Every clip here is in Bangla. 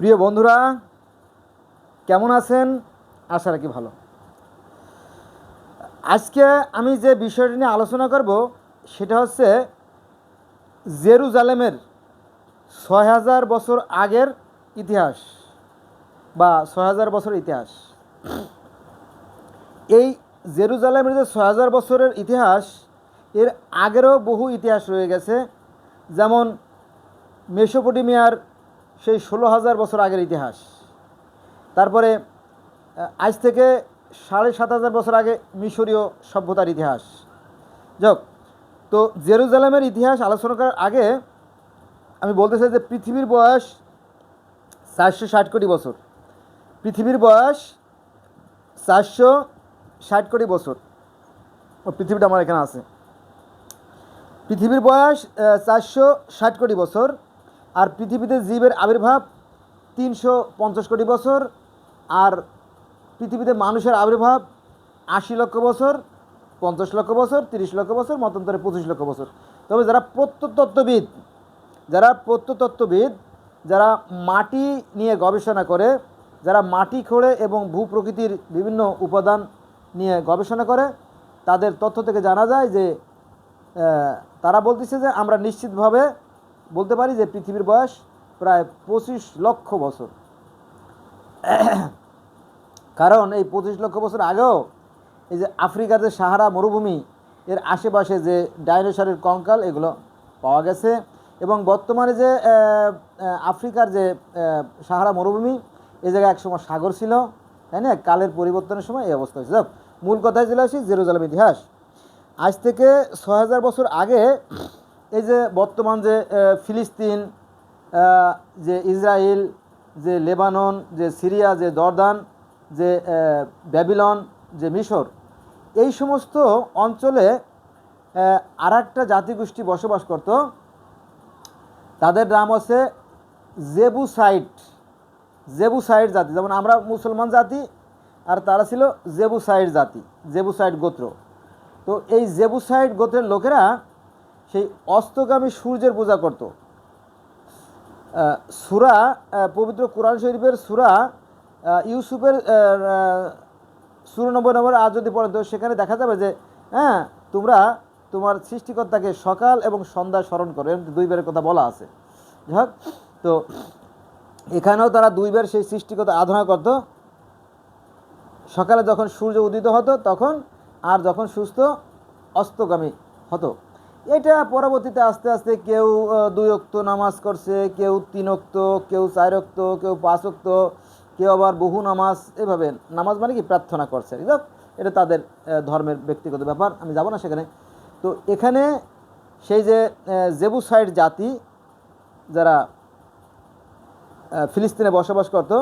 প্রিয় বন্ধুরা, কেমন আছেন? আশা রাখি ভালো। আজকে আমি যে বিষয়টি নিয়ে আলোচনা করব, সেটা হচ্ছে জেরুজালেমের ছয় হাজার বছর আগের ইতিহাস বা ছয় হাজার বছর ইতিহাস। এই জেরুজালেমের যে ছয় হাজার বছরের ইতিহাস, এর আগেরও বহু ইতিহাস রয়ে গেছে। যেমন মেসোপটেমিয়ার সেই ষোলো হাজার বছর আগের ইতিহাস। তারপরে আজ থেকে সাড়ে সাত হাজার বছর আগে মিশরীয় সভ্যতার ইতিহাস। যাক, তো জেরুজালেমের ইতিহাস আলোচনা করার আগে আমি বলতে চাই যে পৃথিবীর বয়স চারশো ষাট কোটি বছর। পৃথিবীর বয়স চারশো ষাট কোটি বছর। ও, পৃথিবীটা আমার এখানে আছে। পৃথিবীর বয়স চারশো ষাট কোটি বছর। আর পৃথিবীতে জীবের আবির্ভাব তিনশো পঞ্চাশ কোটি বছর, আর পৃথিবীতে মানুষের আবির্ভাব আশি লক্ষ বছর, পঞ্চাশ লক্ষ বছর, তিরিশ লক্ষ বছর, মতান্তরে পঁচিশ লক্ষ বছর। তবে যারা প্রত্যতত্ত্ববিদ যারা প্রত্যতত্ত্ববিদ যারা মাটি নিয়ে গবেষণা করে, যারা মাটি খোঁড়ে এবং ভূ প্রকৃতির বিভিন্ন উপাদান নিয়ে গবেষণা করে, তাদের তথ্য থেকে জানা যায় যে তারা বলতেছে যে আমরা নিশ্চিতভাবে বলতে পারি যে পৃথিবীর বয়স প্রায় পঁচিশ লক্ষ বছর। কারণ এই পঁচিশ লক্ষ বছর আগেও এই যে আফ্রিকার যে সাহারা মরুভূমি, এর আশেপাশে যে ডাইনোসরের কঙ্কাল, এগুলো পাওয়া গেছে। এবং বর্তমানে যে আফ্রিকার যে সাহারা মরুভূমি এই জায়গায় একসময় সাগর ছিল, তাই না? কালের পরিবর্তনের সময় এই অবস্থা হয়েছে। মূল কথায় চলে আসি, জেরুজালেম ইতিহাস। আজ থেকে ছয় হাজার বছর আগে এই যে বর্তমান যে ফিলিস্তিন যে ইসরায়েল যে লেবানন, যে সিরিয়া, যে জর্দান, যে ব্যাবিলন, যে মিশর, এই সমস্ত অঞ্চলে আর একটা জাতিগোষ্ঠী বসবাস করত। তাদের নাম হচ্ছে জেবুসাইট জেবুসাইট জাতি। যেমন আমরা মুসলমান জাতি, আর তারা ছিল জেবুসাইট জাতি, জেবুসাইট গোত্র। তো এই জেবুসাইট গোত্রের লোকেরা সেই অস্তগামী সূর্যের পূজা করত। সুরা পবিত্র কোরআন শরীফের সুরা ইউসুফের চুরানব্বই নম্বর আজ যদি পড়েন তো সেখানে দেখা যাবে যে হ্যাঁ তোমরা তোমার সৃষ্টিকর্তাকে সকাল এবং সন্ধ্যা স্মরণ করো। দুইবারের কথা বলা আছে। যাই তো এখানেও তারা দুইবার সেই সৃষ্টিকর্তা আধনা করত। সকালে যখন সূর্য উদিত হতো, তখন আর যখন সুস্থ অস্তগামী হতো। এটা পরবর্তীতে আস্তে আস্তে কেউ দুই অক্ত নামাজ করছে, কেউ তিন অক্ত, কেউ চার অক্ত, কেউ পাঁচ অক্ত, কেউ আবার বহু নামাজ, এভাবে। নামাজ মানে কি? প্রার্থনা করছে যাক এটা তাদের ধর্মের ব্যক্তিগত ব্যাপার, আমি যাব না সেখানে। তো এখানে সেই যে জেবুসাইড জাতি যারা ফিলিস্তিনে বসবাস করত,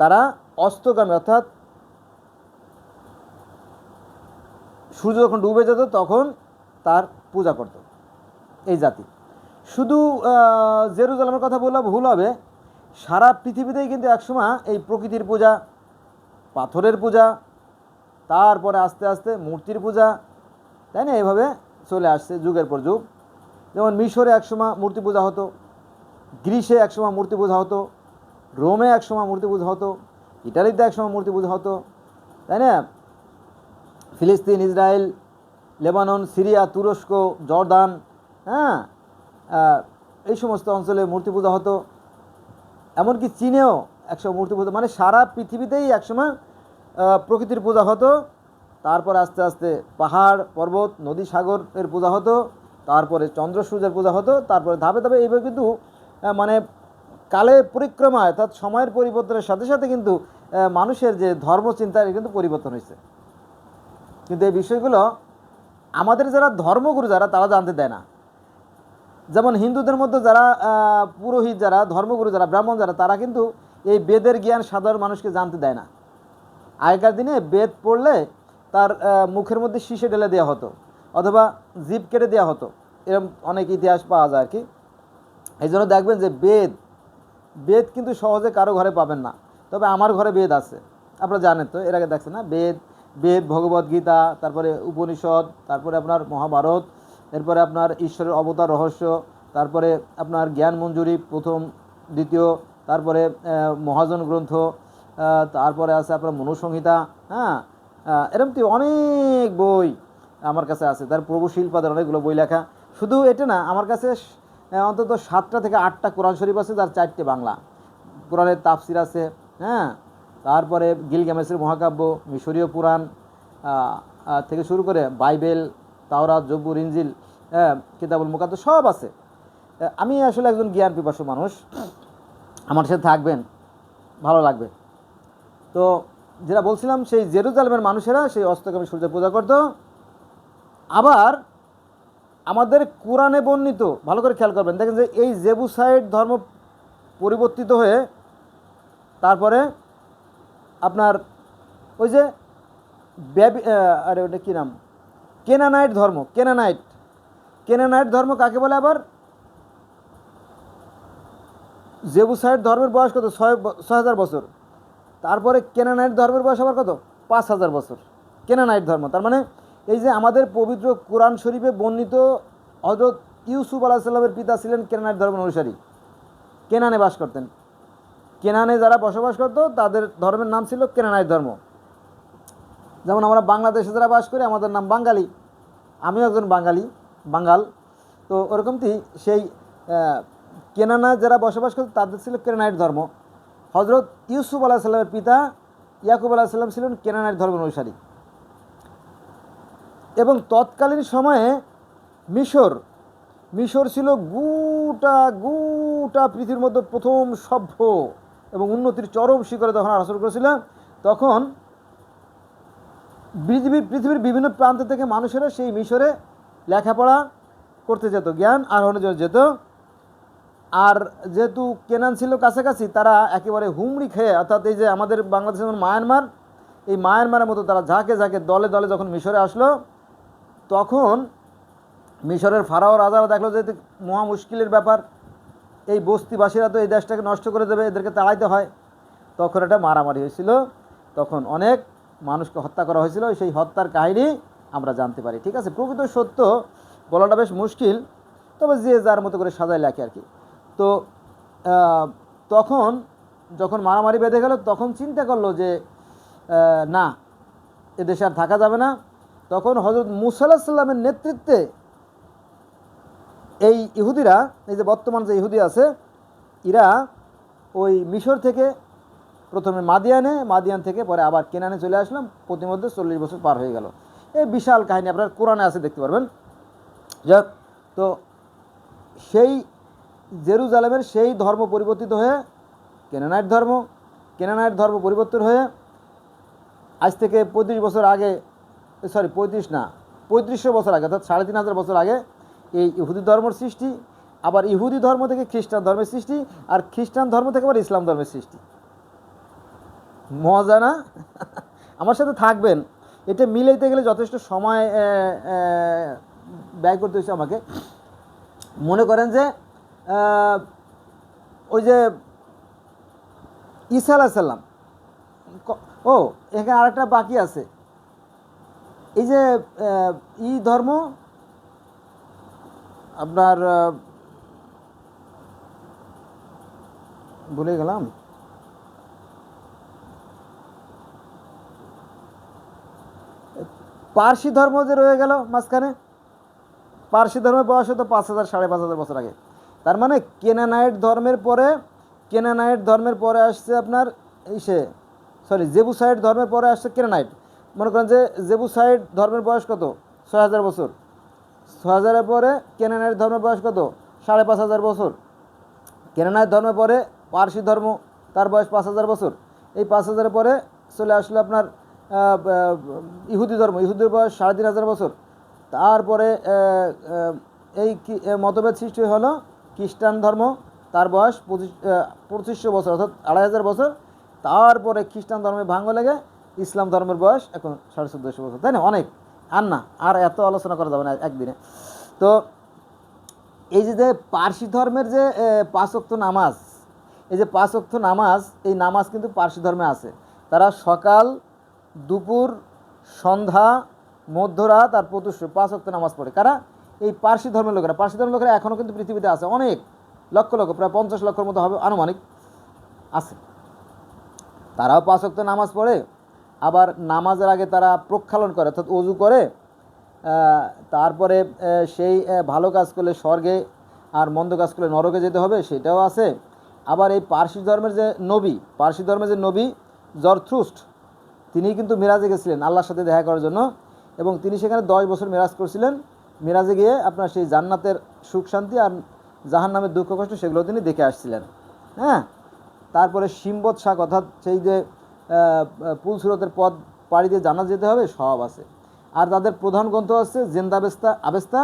তারা অস্তগামী অর্থাৎ সূর্য যখন ডুবে যেত, তখন তার পূজা করত, এই জাতি। শুধু জেরুজালেমের কথা বললে ভুল হবে, সারা পৃথিবীতেই কিন্তু একসময় এই প্রকৃতির পূজা, পাথরের পূজা, তারপরে আস্তে আস্তে মূর্তির পূজা, তাই না? এভাবে চলে আসছে যুগের পর যুগ। যেমন মিশরে একসময় মূর্তি পূজা হতো, গ্রিসে একসময় মূর্তি পূজা হতো, রোমে একসময় মূর্তি পূজা হতো, ইটালিতে একসময় মূর্তি পূজা হতো, তাই না? ফিলিস্তিন, ইসরায়েল লেবানন, সিরিয়া, তুরস্ক, জর্দান হ্যাঁ এই সমস্ত অঞ্চলে মূর্তি পূজা হতো। এমনকি চীনেও একসময় মূর্তি পূজা মানে সারা পৃথিবীতেই একসময় প্রকৃতির পূজা হতো। তারপর আস্তে আস্তে পাহাড়, পর্বত, নদী সাগরের পূজা হতো। তারপরে চন্দ্র সূর্যের পূজা হতো। তারপরে ধাপে ধাপে এইভাবে কিন্তু মানে কালে পরিক্রমায় অর্থাৎ সময়ের পরিবর্তনের সাথে সাথে কিন্তু মানুষের যে ধর্মচিন্তার কিন্তু পরিবর্তন হয়েছে। কিন্তু এই বিষয়গুলো আমাদের যারা ধর্মগুরু, যারা, তারা জানতে দেয় না। যেমন হিন্দুদের মধ্যে যারা পুরোহিত যারা, ধর্মগুরু যারা, ব্রাহ্মণ যারা, তারা কিন্তু এই বেদের জ্ঞান সাধারণ মানুষকে জানতে দেয় না। আগেকার দিনে বেদ পড়লে তার মুখের মধ্যে শীষে ঢেলে দেওয়া হতো, অথবা জিভ কেটে দেওয়া হতো। এরকম অনেক ইতিহাস পাওয়া যায় আর কি। এই জন্য দেখবেন যে বেদ বেদ কিন্তু সহজে কারও ঘরে পাবেন না। তবে আমার ঘরে বেদ আছে। আপনারা জানেন তো, এর আগে দেখছেন না? বেদ বেদ ভগবদ গীতা তারপরে উপনিষদ তারপরে আপনার মহাভারত এরপরে আপনার ঈশ্বরের অবতার রহস্য তারপরে আপনার জ্ঞান মঞ্জুরি প্রথম দ্বিতীয় তারপরে মহাজন গ্রন্থ তারপরে আছে আপনার মনুসংহিতা হ্যাঁ আহ, এরকম তো অনেক বই আমার কাছে আছে। তার প্রভু শিল্পাদের অনেকগুলো বই লেখা। শুধু এটা না আমার কাছে অন্তত সাতটা থেকে আটটা কোরআন শরীফ আছে তার চারটে বাংলা। কোরআনের তাফসির আছে হ্যাঁ তারপরে গিলগামেসের মহাকাব্য, মিশরীয় পুরাণ থেকে শুরু করে বাইবেল, তাওরাত, জব্বুর ইঞ্জিল হ্যাঁ কিতাবুল মুকাদ্দ সব আছে। আমি আসলে একজন জ্ঞান পিপাসু মানুষ। আমার সাথে থাকবেন, ভালো লাগবে। তো যেটা বলছিলাম, সেই জেরুজালেমের মানুষেরা সেই অস্তগামী সূর্য পূজা করত। আবার আমাদের কোরআনে বর্ণিত, ভালো করে খেয়াল করবেন। দেখেন যে এই জেবুসাইড ধর্ম পরিবর্তিত হয়ে তারপরে আপনার ওই যে ব্যাবি আরে ওটা কী নাম? কেনানাইট ধর্ম, কেনানাইট। কেনানাইট ধর্ম কাকে বলে আবার? জেবুসাইড ধর্মের বয়স কত? ছয় ছয় হাজার বছর। তারপরে কেনানাইট ধর্মের বয়স আবার কত? পাঁচ হাজার বছর। কেনানাইট ধর্ম, তার মানে এই যে আমাদের পবিত্র কোরআন শরীফে বর্ণিত হজরত ইউসুফ আলাহ সাল্লামের পিতা ছিলেন কেনানাইট ধর্মের অনুসারী। কেনানে বাস করতেন। কেনানে যারা বসবাস করতো, তাদের ধর্মের নাম ছিল কেনানাইট ধর্ম। যেমন আমরা বাংলাদেশে যারা বাস করি, আমাদের নাম বাঙালি। আমিও একজন বাঙালি, বাঙাল। তো ওরকমটি সেই কেনানা যারা বসবাস করতো, তাদের ছিল কেনানাইট ধর্ম। হজরত ইউসুফ আলাহ সাল্লামের পিতা ইয়াকুব আলাহ সাল্লাম ছিলেন কেনানাইট ধর্মের অনুসারী। এবং তৎকালীন সময়ে মিশর মিশর ছিল গোটা গোটা পৃথিবীর মধ্যে প্রথম সভ্য। এবং উন্নতির চরম শিখরে তখন আসর করেছিল তখন পৃথিবীর পৃথিবীর বিভিন্ন প্রান্ত থেকে মানুষেরা সেই মিশরে লেখাপড়া করতে যেত, জ্ঞান আরোহণের জন্য যেত। আর যেহেতু কেনান ছিল কাছাকাছি, তারা একেবারে হুমড়ি খেয়ে, অর্থাৎ এই যে আমাদের বাংলাদেশের যেমন মায়ানমার, এই মায়ানমারের মতো তারা ঝাঁকে ঝাঁকে দলে দলে যখন মিশরে আসলো, তখন মিশরের ফারাও রাজারা দেখল যে মহা মুশকিলের ব্যাপার। এই বস্তিবাসীরা তো এই দেশটাকে নষ্ট করে দেবে, এদেরকে তাড়াইতে হয়। তখন এটা মারামারি হয়েছিল। তখন অনেক মানুষকে হত্যা করা হয়েছিল। সেই হত্যার কাহিনী আমরা জানতে পারি, ঠিক আছে? প্রকৃত সত্য বলাটা বেশ মুশকিল, তবে যে যার মতো করে সাজায় লেখে আর কি। তো তখন যখন মারামারি বেঁধে গেল, তখন চিন্তা করল যে না এদেশে আর থাকা যাবে না। তখন হজরত মুসাল্লাহ সাল্লামের নেতৃত্বে এই ইহুদিরা, এই যে বর্তমান যে ইহুদি আছে এরা ওই মিশর থেকে প্রথমে মাদিয়ানে, মাদিয়ান থেকে পরে আবার কেনানে চলে আসলাম। প্রতিমধ্যে চল্লিশ বছর পার হয়ে গেল। এই বিশাল কাহিনী আপনার কোরআনে আছে, দেখতে পারবেন। যাক, তো সেই জেরুজালেমের সেই ধর্ম পরিবর্তিত হয়ে কেনানাইট ধর্ম কেনানাইট ধর্ম পরিবর্তন হয়ে, আজ থেকে পঁয়ত্রিশ বছর আগে সরি পঁয়ত্রিশ না, পঁয়ত্রিশশো বছর আগে, অর্থাৎ সাড়ে তিন হাজার বছর আগে এই ইহুদি ধর্মের সৃষ্টি, আবার ইহুদি ধর্ম থেকে খ্রিস্টান ধর্মের সৃষ্টি, আর খ্রিস্টান ধর্ম থেকে আবার ইসলাম ধর্মের সৃষ্টি। মজা না? আমার সাথে থাকবেন। এটা মিলাইতে গেলে যথেষ্ট সময় ব্যয় করতে হচ্ছে আমাকে। মনে করেন যে ওই যে ঈসা আলাহ সাল্লাম ও, এখানে আরেকটা বাকি আছে। এই যে ই ধর্ম আপনার ভুলে গেলাম। পার্সি ধর্ম যে রয়ে গেল মাঝখানে, পার্সি ধর্মের বয়স হতো পাঁচ হাজার, সাড়ে পাঁচ হাজার বছর আগে। তার মানে কেনানাইট ধর্মের পরে কেনানাইট ধর্মের পরে আসছে আপনার ইসে সরি জেবুসাইড ধর্মের পরে আসছে কেনানাইট। মনে করেন যে জেবুসাইড ধর্মের বয়স কত? ছয় হাজার বছর। ছয় হাজারের পরে কেনানাইট ধর্মের বয়স কত? সাড়ে পাঁচ হাজার বছর। কেনানাইট ধর্মের পরে পার্সি ধর্ম, তার বয়স পাঁচ হাজার বছর। এই পাঁচ হাজারের পরে চলে আসলো আপনার ইহুদি ধর্ম। ইহুদির বয়স সাড়ে তিন হাজার বছর। তারপরে এই মতভেদ সৃষ্টি হলো খ্রিস্টান ধর্ম, তার বয়স পঁচিশ পঁচিশশো বছর, অর্থাৎ আড়াই হাজার বছর। তারপরে খ্রিস্টান ধর্মে ভাঙ্গ লেগে ইসলাম ধর্মের বয়স এখন সাড়ে চোদ্দোশো বছর। তাই না? অনেক। আর না আর এত আলোচনা করা যাবে না একদিনে। তো এই যে পার্সি ধর্মের যে এ, পাঁচ ওয়াক্ত নামাজ এই যে পাঁচ ওয়াক্ত নামাজ এই নামাজ কিন্তু পার্সি ধর্মে আছে। তারা সকাল দুপুর সন্ধ্যা মধ্যরাত আর প্রতুষ পাঁচ ওয়াক্ত নামাজ পড়ে। কারা? এই পার্সি ধর্মের লোকেরা। পার্সি ধর্মের লোকেরা এখনও কিন্তু পৃথিবীতে আছে। অনেক লক্ষ লক্ষ প্রায় পঞ্চাশ লক্ষের মতো হবে আনুমানিক। আছে। তারাও পাঁচ ওয়াক্ত নামাজ পড়ে। আবার নামাজের আগে তারা প্রক্ষালন করে, অর্থাৎ অজু করে তারপরে সেই ভালো কাজ করলে স্বর্গে আর মন্দ কাজ করলে নরকে যেতে হবে, সেটাও আছে। আবার এই পার্সি ধর্মের যে নবী, পার্সি ধর্মের যে নবী জরথ্রুস্ট তিনি কিন্তু মিরাজে গেছিলেন আল্লাহর সাথে দেখা করার জন্য। এবং তিনি সেখানে দশ বছর মিরাজ করছিলেন। মিরাজে গিয়ে আপনার সেই জান্নাতের সুখ শান্তি আর জাহান নামের দুঃখ কষ্ট, সেগুলো তিনি দেখে আসছিলেন। হ্যাঁ? তারপরে সিম্বত শাক, অর্থাৎ সেই যে পুলসুরতের পথ পাড়ি দিয়ে জানা যেতে হবে সব আছে। আর তাদের প্রধান গ্রন্থ হচ্ছে জেন্দাবেস্তা আবেস্তা।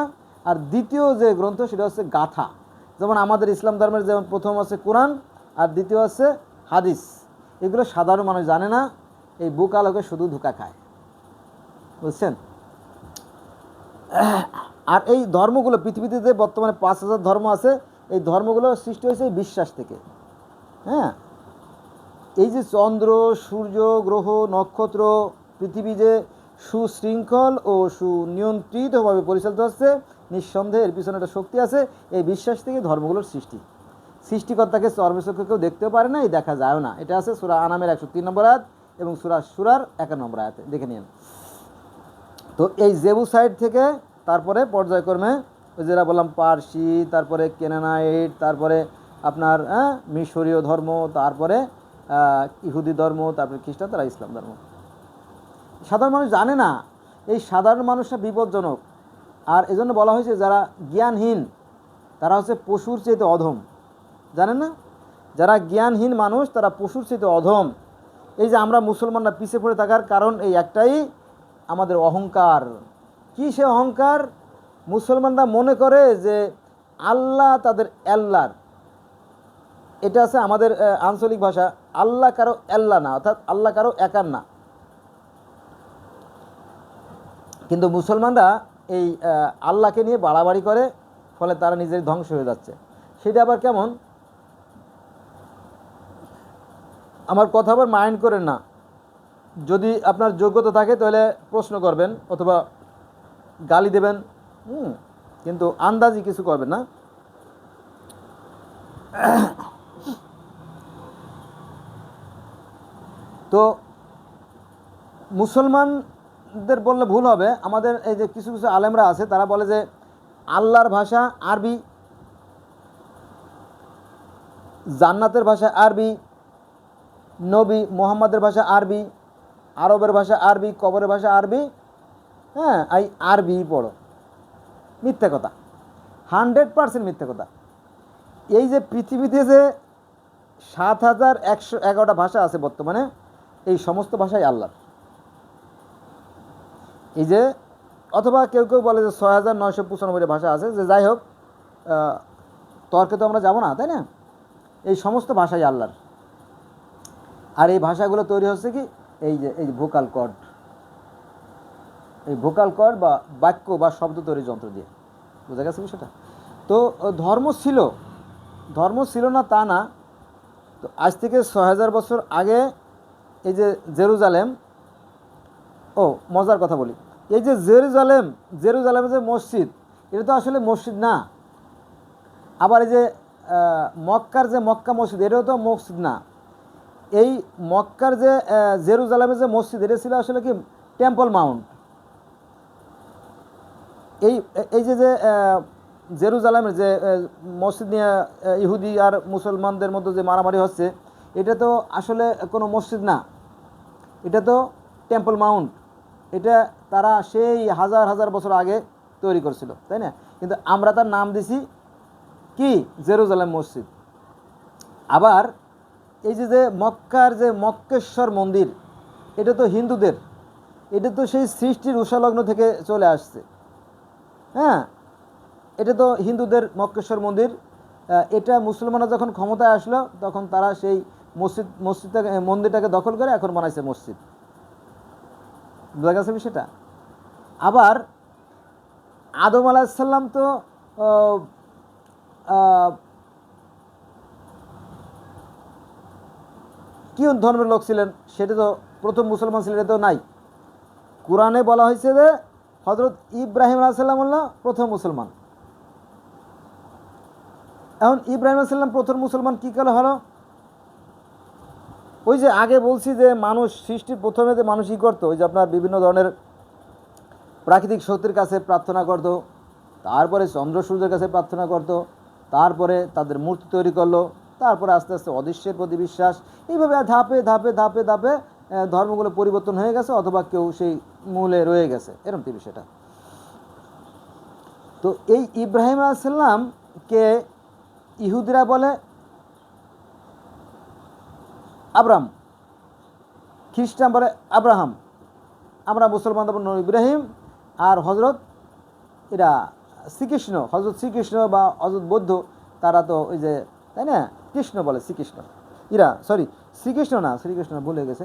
আর দ্বিতীয় যে গ্রন্থ, সেটা হচ্ছে গাথা। যেমন আমাদের ইসলাম ধর্মের যেমন প্রথম আছে কোরআন, আর দ্বিতীয় আছে হাদিস। এগুলো সাধারণ মানুষ জানে না, এই বুক আলোকে শুধু ধোকা খায়। বুঝছেন? আর এই ধর্মগুলো, পৃথিবীতে যে বর্তমানে পাঁচ হাজার ধর্ম আছে, এই ধর্মগুলো সৃষ্টি হয়েছে এই বিশ্বাস থেকে। হ্যাঁ? এই যে চন্দ্র, সূর্য, গ্রহ, নক্ষত্র, পৃথিবী যে সুশৃঙ্খল ও সুনিয়ন্ত্রিতভাবে পরিচালিত হচ্ছে, নিঃসন্দেহে এর পিছনে একটা শক্তি আছে, এই বিশ্বাস থেকে ধর্মগুলোর সৃষ্টি। সৃষ্টিকর্তাকে চর্মচক্ষে কেউ দেখতেও পারে না, এই দেখা যায় না। এটা আছে সুরা আনামের একশো তিন নম্বর আয়াত এবং সুরা সুরার এক নম্বর আয়াতে। দেখে নিন। তো এই জেবু সাইড থেকে তারপরে পর্যায়ক্রমে যেটা বললাম, পার্সি, তারপরে কেনানাইট, তারপরে আপনার হ্যাঁ মিশরীয় ধর্ম, তারপরে ইহুদি ধর্ম, তারপরে খ্রিস্টান, তারা ইসলাম ধর্ম। সাধারণ মানুষ জানে না, এই সাধারণ মানুষরা বিপজ্জনক। আর এজন্য বলা হয়েছে যারা জ্ঞানহীন, তারা হচ্ছে পশুর চেয়ে অধম। জানেন না? যারা জ্ঞানহীন মানুষ, তারা পশুর চেয়ে অধম। এই যে আমরা মুসলমানরা পিছিয়ে পড়ে থাকার কারণ এই একটাই, আমাদের অহংকার। কি সে অহংকার? মুসলমানরা মনে করে যে আল্লাহ তাদের আল্লাহর। এটা আছে আমাদের আঞ্চলিক ভাষা। আল্লাহ কারও আল্লাহ না, অর্থাৎ আল্লাহ কারও একার না। কিন্তু মুসলমানরা এই আল্লাহকে নিয়ে বাড়াবাড়ি করে, ফলে তারা নিজের ধ্বংস হয়ে যাচ্ছে। সেটা আবার কেমন? আমার কথা আবার মাইন্ড করেন না। যদি আপনার যোগ্যতা থাকে, তাহলে প্রশ্ন করবেন, অথবা গালি দেবেন। হুম, কিন্তু আন্দাজি কিছু করবেন না। তো মুসলমানদের বললে ভুল হবে। আমাদের এই যে কিছু কিছু আলেমরা আছে, তারা বলে যে আল্লাহর ভাষা আরবি, জান্নাতের ভাষা আরবি, নবী মোহাম্মদের ভাষা আরবি, আরবের ভাষা আরবি, কবরের ভাষা আরবি হ্যাঁ এই আরবি পড়ো। মিথ্যা কথা। হান্ড্রেড পার্সেন্ট মিথ্যা কথা। এই যে পৃথিবীতে যে সাত হাজার একশো এগারোটা ভাষা আছে বর্তমানে এই সমস্ত ভাষাই আল্লাহ। এই যে, অথবা কেউ কেউ বলে যে ছয় হাজার নয়শো পঁচানব্বইটা ভাষা আছে, যে যাই হোক তর্কে তো আমরা যাব না, তাই না? এই সমস্ত ভাষাই আল্লাহর। আর এই ভাষাগুলো তৈরি হচ্ছে কি? এই যে, এই ভোকাল কর্ড। এই ভোকাল কর্ড বা বাক্য বা শব্দ তৈরি যন্ত্র দিয়ে। বোঝা গেছে বিষয়টা? তো ধর্ম ছিল ধর্ম ছিল না তা না। তো আজ থেকে ছয় হাজার বছর আগে এই যে জেরুজালেম, ও, মজার কথা বলি। এই যে জেরুজালেম, জেরুজালেমের যে মসজিদ, এটা তো আসলে মসজিদ না। আবার এই যে মক্কার যে মক্কা মসজিদ, এটাও তো মসজিদ না। এই মক্কার যে জেরুজালেমের যে মসজিদ, এটা ছিল আসলে কি, টেম্পল মাউন্ট। এই এই যে যে জেরুজালেমের যে মসজিদ নিয়ে ইহুদি আর মুসলমানদের মধ্যে যে মারামারি হচ্ছে, এটা তো আসলে কোনো মসজিদ না। এটা তো টেম্পল মাউন্ট এটা তারা সেই হাজার হাজার বছর আগে তৈরি করছিল, তাই না? কিন্তু আমরা তার নাম দিছি কি? জেরুজালেম মসজিদ। আবার এই যে যে মক্কার যে মক্কেশ্বর মন্দির, এটা তো হিন্দুদের। এটা তো সেই সৃষ্টির উষালগ্ন থেকে চলে আসছে। হ্যাঁ এটা তো হিন্দুদের মক্কেশ্বর মন্দির। এটা মুসলমানরা যখন ক্ষমতায় আসলো, তখন তারা সেই মসজিদ, মসজিদটাকে মন্দিরটাকে দখল করে এখন বানাইছে মসজিদ। বোঝা গেছে আবার আদম আলাহিসাল্লাম তো কি ধর্মের লোক ছিলেন? সেটা তো প্রথম মুসলমান ছিলেন, এটা তো নাই। কোরআনে বলা হয়েছে যে হজরত ইব্রাহিম আলাইসাল্লাম হল প্রথম মুসলমান। এখন ইব্রাহিম আলাইসাল্লাম প্রথম মুসলমান কী কালে হলো? ওই যে আগে বলছি যে মানুষ সৃষ্টির প্রথমে যে মানুষ ই করতো, ওই যে আপনার বিভিন্ন ধরনের প্রাকৃতিক শক্তির কাছে প্রার্থনা করতো, তারপরে চন্দ্র সূর্যের কাছে প্রার্থনা করতো, তারপরে তাদের মূর্তি তৈরি করল, তারপরে আস্তে আস্তে অদৃশ্যের প্রতি বিশ্বাস, এইভাবে ধাপে ধাপে ধাপে ধাপে ধর্মগুলো পরিবর্তন হয়ে গেছে অথবা কেউ সেই মূলে রয়ে গেছে, এরকম কি বিষয়টা তো এই ইব্রাহিম আলাইসাল্লামকে ইহুদিরা বলে আব্রাম খ্রিস্টান বলে আব্রাহাম। আমরা মুসলমান নবী ইব্রাহিম আর হজরত এরা শ্রীকৃষ্ণ। হজরত শ্রীকৃষ্ণ বা হজরত বৌদ্ধ, তারা তো ওই যে, তাই না? কৃষ্ণ বলে শ্রীকৃষ্ণ। ইরা সরি শ্রীকৃষ্ণ না, শ্রীকৃষ্ণ ভুলে গেছে।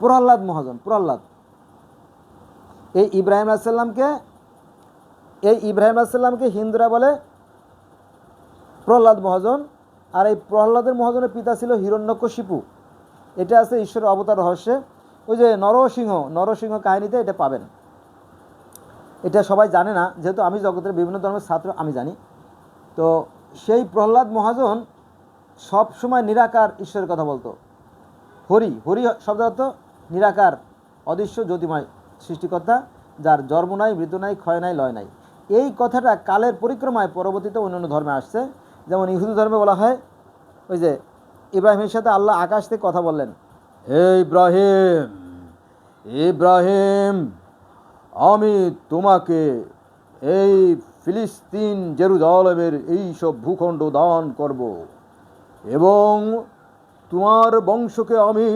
প্রহ্লাদ মহাজন, প্রহ্লাদ। এই ইব্রাহিম আলাইসাল্লামকে এই ইব্রাহিম আলাইসাল্লামকে হিন্দুরা বলে প্রহ্লাদ মহাজন। আর এই প্রহ্লাদের মহাজনের পিতা ছিল হিরণ্যকশিপু। এটা আছে ঈশ্বরের অবতার রহস্যে। ওই যে নরসিংহ নরসিংহ কাহিনীতে এটা পাবেন। এটা সবাই জানে না, যেহেতু আমি জগতের বিভিন্ন ধর্মের ছাত্র, আমি জানি। তো সেই প্রহ্লাদ মহাজন সব সময় নিরাকার ঈশ্বরের কথা বলতো। হরি হরি শব্দ অর্থ নিরাকার, অদৃশ্য, জ্যোতিময় সৃষ্টিকর্তা, যার জন্ম নাই, মৃত্যু নাই, ক্ষয় নাই, লয় নাই। এই কথাটা কালের পরিক্রমায় পরবর্তীতে অন্যান্য ধর্মে আসছে। যেমন ইহুদু ধর্মে বলা হয়, ওই যে ইব্রাহিমের সাথে আল্লাহ আকাশ থেকে কথা বললেন। হে ইব্রাহিম ইব্রাহিম, আমি তোমাকে এই ফিলিস্তিন জেরুজালেমের এই সব ভূখণ্ড দান করব এবং তোমার বংশকে আমি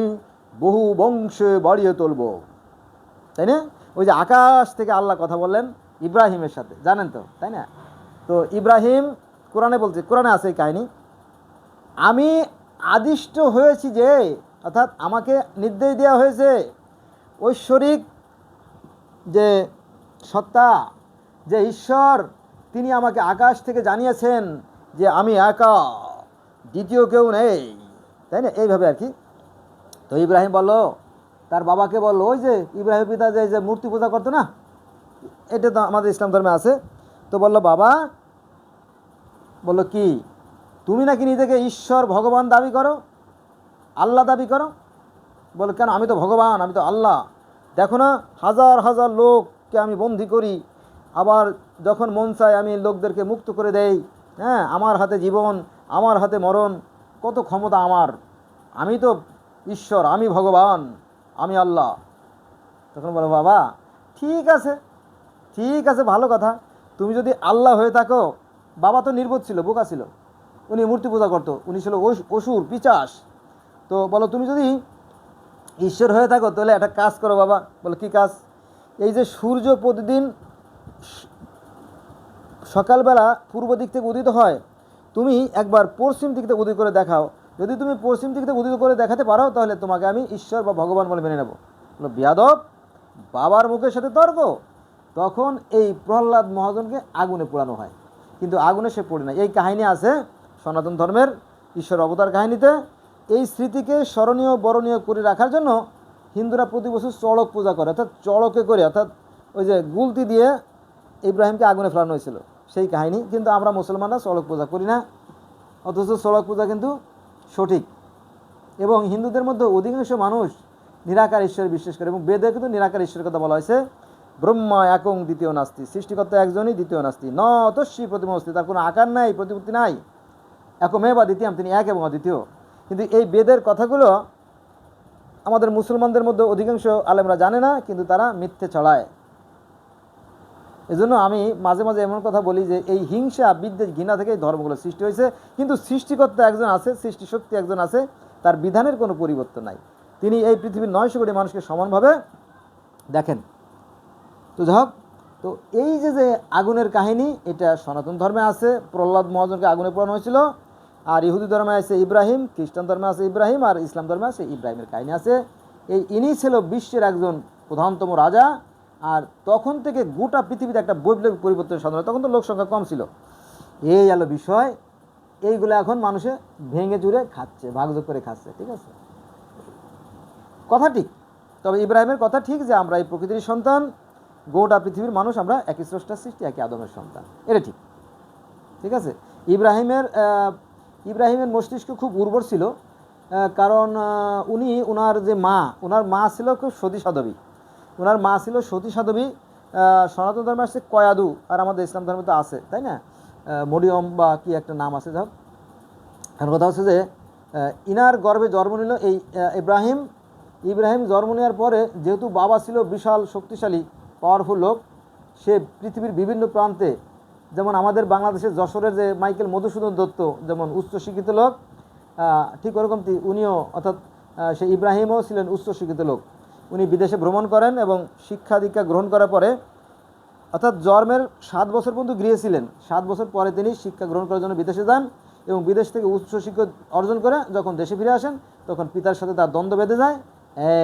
বহু বংশে বাড়িয়ে তুলব। তাই না? ওই যে আকাশ থেকে আল্লাহ কথা বললেন ইব্রাহিমের সাথে। জানেন তো, তাই না? তো ইব্রাহিম কোরআনে বলছে, কোরআনে আছে এই কাহিনী। আমি আদিষ্ট হয়েছি যে, অর্থাৎ আমাকে নির্দেশ দেওয়া হয়েছে ঐশ্বরিক যে সত্তা, যে ঈশ্বর, তিনি আমাকে আকাশ থেকে জানিয়েছেন যে আমি একা, দ্বিতীয় কেউ নেই। তাই না? এইভাবে আর কি। তো ইব্রাহিম বলল, তার বাবাকে বলল, ওই যে ইব্রাহিম পিতা যে যে মূর্তি পূজা করতো না, এটা তো আমাদের ইসলাম ধর্মে আছে। তো বলল, বাবা। বলল, কি? তুমি নাকি নিজেকে ঈশ্বর, ভগবান দাবি করো? আল্লাহ দাবি করো? বলে, কেন? আমি তো ভগবান, আমি তো আল্লাহ। দেখো না, হাজার হাজার লোককে আমি বন্দি করি। আবার যখন মন চায় আমি লোকদেরকে মুক্ত করে দেই হ্যাঁ আমার হাতে জীবন, আমার হাতে মরণ, কত ক্ষমতা আমার। আমি তো ঈশ্বর, আমি ভগবান, আমি আল্লাহ। তখন বলো, বাবা, ঠিক আছে ঠিক আছে, ভালো কথা। তুমি যদি আল্লাহ হয়ে থাকো, বাবা তো নির্বোধ ছিল, বোকা ছিল। উনি মূর্তি পূজা করতো। উনি ছিল অস- অসুর, পিচাস। তো বলো, তুমি যদি ঈশ্বর হয়ে থাকো, তাহলে একটা কাজ করো বাবা। বলো, কী কাজ? এই যে সূর্য প্রতিদিন সকালবেলা পূর্ব দিক থেকে উদিত হয়, তুমি একবার পশ্চিম দিক থেকে উদিত করে দেখাও। যদি তুমি পশ্চিম দিক থেকে উদিত করে দেখাতে পারো, তাহলে তোমাকে আমি ঈশ্বর বা ভগবান বলে মেনে নেব। বলো, বিয়াদব, বাবার মুখের সাথে তর্ক। তখন এই প্রহ্লাদ মহাজনকে আগুনে পোড়ানো হয়। কিন্তু আগুনে সে পড়ে না এই কাহিনী আছে সনাতন ধর্মের ঈশ্বর অবতার কাহিনীতে এই স্মৃতিকে স্মরণীয়, বরণীয় করে রাখার জন্য হিন্দুরা প্রতি বছর চড়ক পূজা করে। অর্থাৎ চড়কে করে, অর্থাৎ ওই যে গুলতি দিয়ে ইব্রাহিমকে আগুনে ফেলানো হয়েছিল। সেই কাহিনী কিন্তু আমরা মুসলমানরা চড়ক পূজা করি না। অথচ চড়ক পূজা কিন্তু সঠিক। এবং হিন্দুদের মধ্যে অধিকাংশ মানুষ নিরাকার ঈশ্বরে বিশ্বাস করে এবং বেদে কিন্তু নিরাকার ঈশ্বরের কথা বলা হয়েছে। ব্রহ্মা একং দ্বিতীয় নাস্তি, সৃষ্টিকর্তা একজনই দ্বিতীয় নাস্তি। ন তস্বী প্রতিমা অস্তি তার কোনো আকার নাই, প্রতিপত্তি নাই। একমে বা দ্বিতীয়াম তিনি এক এবং অদ্বিতীয় কিন্তু এই বেদের কথাগুলো আমাদের মুসলমানদের মধ্যে অধিকাংশ আলেমরা জানে না, কিন্তু তারা মিথ্যে ছড়ায়। এজন্য আমি মাঝে মাঝে এমন কথা বলি যে, এই হিংসা, বিদ্বেষ, ঘৃণা থেকে এই ধর্মগুলো সৃষ্টি হয়েছে। কিন্তু সৃষ্টিকর্তা একজন আছে সৃষ্টি শক্তি একজন আছে, তার বিধানের কোনো পরিবর্তন নাই। তিনি এই পৃথিবীর নয়শো কোটি মানুষকে সমানভাবে দেখেন। তো যাই তো এই যে যে আগুনের কাহিনী, এটা সনাতন ধর্মে আছে। প্রহ্লাদ মহাজনকে আগুনে পোড়ানো হয়েছিল। আর ইহুদি ধর্মে আছে ইব্রাহিম, খ্রিস্টান ধর্মে আছে ইব্রাহিম, আর ইসলাম ধর্মে আছে ইব্রাহিমের কাহিনী আছে। এই ইনি ছিল বিশ্বের একজন প্রধানতম রাজা, আর তখন থেকে গোটা পৃথিবীতে একটা বৈপ্লবিক পরিবর্তন সাধন। তখন তো লোক সংখ্যা কম ছিল। এই গেল বিষয়, এইগুলো এখন মানুষে ভেঙে চুরে খাচ্ছে, ভাগযোগ করে খাচ্ছে, ঠিক আছে? কথা ঠিক। তবে ইব্রাহিমের কথা ঠিক যে আমরা এই প্রকৃতির সন্তান, গোটা পৃথিবীর মানুষ আমরা একই স্রষ্টার সৃষ্টি, একই আদমের সন্তান। এটা ঠিক। ঠিক আছে? ইব্রাহিমের ইব্রাহিমের মস্তিষ্ক খুব উর্বর ছিল কারণ উনি ওনার যে মা ওনার মা ছিল খুব সতী সাধবী ওনার মা ছিল সতী সাধবী সনাতন ধর্মে আসছে কয়াদু, আর আমাদের ইসলাম ধর্মে তো আছে, তাই না? মরিয়ম বা কি একটা নাম আছে যাক এখন কথা হচ্ছে যে ইনার গর্ভে জন্ম নিল এই ইব্রাহিম। ইব্রাহিম জন্ম নেওয়ার পরে যেহেতু বাবা ছিল বিশাল শক্তিশালী পাওয়ারফুল লোক, সে পৃথিবীর বিভিন্ন প্রান্তে যেমন আমাদের বাংলাদেশের যশোরের যে মাইকেল মধুসূদন দত্ত, যেমন উচ্চ শিক্ষিত লোক ঠিক ওরকম উনিও অর্থাৎ সে ইব্রাহিমও ছিলেন উচ্চ শিক্ষিত লোক। উনি বিদেশে ভ্রমণ করেন এবং শিক্ষা দীক্ষা গ্রহণ করার পরে, অর্থাৎ জন্মের সাত বছর পর্যন্ত গৃহেছিলেন সাত বছর পরে তিনি শিক্ষা গ্রহণ করার জন্য বিদেশে যান এবং বিদেশ থেকে উচ্চ শিক্ষা অর্জন করে যখন দেশে ফিরে আসেন, তখন পিতার সাথে তার দ্বন্দ্ব বেঁধে যায়।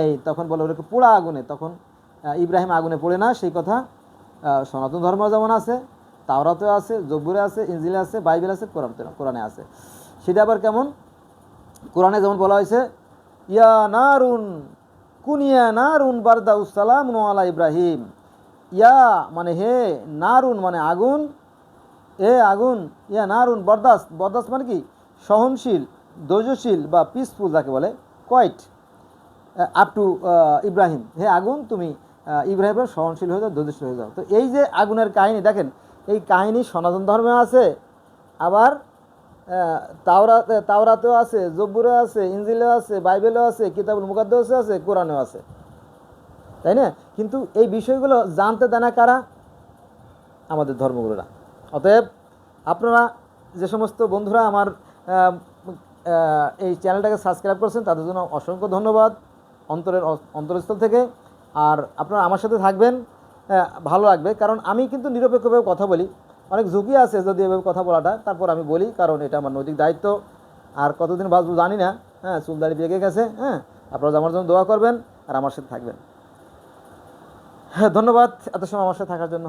এই তখন বলে ওটাকে পোড়া আগুনে, তখন ইব্রাহিম আগুনে পড়ে না, সেই কথা সনাতন ধর্ম যেমন আছে। তাওরাতে আছে, জব্বুরে আছে ইঞ্জিলে আছে, বাইবেল আছে, কোরআন, কোরআনে আছে। সেটা আবার কেমন? কোরআনে যেমন বলা হয়েছে, ইয়া নারুন, কুনিয়া নারুন বারদা উসালাম আলা ইব্রাহিম। ইয়া মানে হে নারুন মানে আগুন। এ আগুন, ইয়া নারুন বরদাস্ত বরদাস্ত মানে কি? সহনশীল, ধৈর্যশীল বা পিসফুল যাকে বলে কোয়াইট আপ টু ইব্রাহিম। হে আগুন, তুমি ইব্রাহিমের সহনশীল হয়ে যাও, ধৈর্যশীল হয়ে যাও। তো এই যে আগুনের কাহিনী, দেখেন এই কাহিনী সনাতন ধর্মে আছে, আবার তাওরাত তাওরাতেও আছে জব্বুরে আছে ইঞ্জিলেও আছে, বাইবেলেও আছে, কিতাবুল মুকাদ্দাসে আছে, কোরআনেও আছে। তাই না? কিন্তু এই বিষয়গুলো জানতে দেয় না কারা? আমাদের ধর্মগুলোরা অতএব, আপনারা যে সমস্ত বন্ধুরা আমার এই চ্যানেলটাকে সাবস্ক্রাইব করছেন, তাদের জন্য অসংখ্য ধন্যবাদ অন্তরের অন্তরস্থল থেকে। আর আপনারা আমার সাথে থাকবেন। ভালো লাগবে। কারণ আমি কিন্তু নিরপেক্ষভাবে কথা বলি। অনেক ঝুঁকি আছে যদি এভাবে কথা বলাটা। তারপর আমি বলি, কারণ এটা আমার নৈতিক দায়িত্ব। আর কতদিন বাঁচবো জানি না। হ্যাঁ চুলদারি বেগে গেছে। হ্যাঁ আপনারা আমার জন্য দোয়া করবেন আর আমার সাথে থাকবেন। হ্যাঁ ধন্যবাদ। এত সময় আমার সাথে থাকার জন্য।